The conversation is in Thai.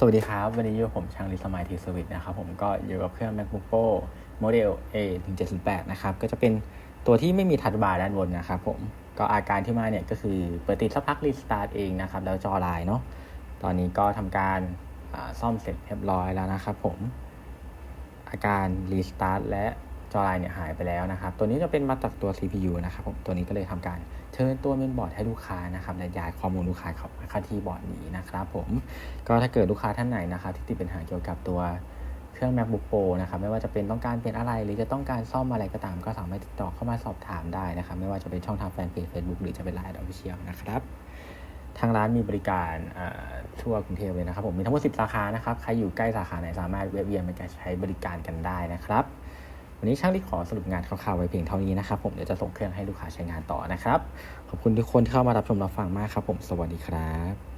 สวัสดีครับ วันนี้อยู่กับผมช่างลิสมายทีสวิตนะครับผมก็อยู่กับเครื่อง MacBook Pro โมเดล A ถึง708นะครับ ก็จะเป็นตัวที่ไม่มีทัชบาร์ด้านบนนะครับผมก็อาการที่มาเนี่ยก็คือเปิดติดสักพักรีสตาร์ทเองนะครับ แล้วจอลายเนาะตอนนี้ก็ทำการซ่อมเสร็จเรียบร้อยแล้วนะครับผมอาการรีสตาร์ทและ อไลน์เนี่ยหายไปแล้วนะครับ ตัวนี้จะเป็นมาจากตัว CPU นะครับผมตัวนี้ก็เลยทำการเชิญตัวเมนบอร์ดให้ลูกค้านะครับและย้ายข้อมูลลูกค้าเข้ามาเข้าที่บอร์ดนี้นะครับผมก็ถ้าเกิดลูกค้าท่านไหนนะครับที่ติดปัญหาเกี่ยวกับตัวเครื่อง MacBook Pro นะครับไม่ว่าจะเป็นต้องการเป็นอะไร หรือจะต้องการซ่อมอะไรก็ตาม ก็สามารถติดต่อเข้ามาสอบถามได้นะครับ ไม่ว่าจะเป็นช่องทางแฟนเพจ Facebook หรือจะเป็นไลน์ออฟฟิเชียลนะครับทางร้านมีบริการทั่วกรุงเทพเลยนะครับผมมีทั้งหมด 10 สาขานะครับ ใครอยู่ใกล้สาขาไหนสามารถแวะเวียนมาใช้บริการกันได้นะครับ วันนี้ช่างที่ขอสรุปงานคร่าวๆไว้เพียงเท่านี้นะครับผมเดี๋ยวจะส่งเครื่องให้ลูกค้าใช้งานต่อนะครับ ขอบคุณทุกคนที่เข้ามารับชมรับฟังมากครับผมสวัสดีครับ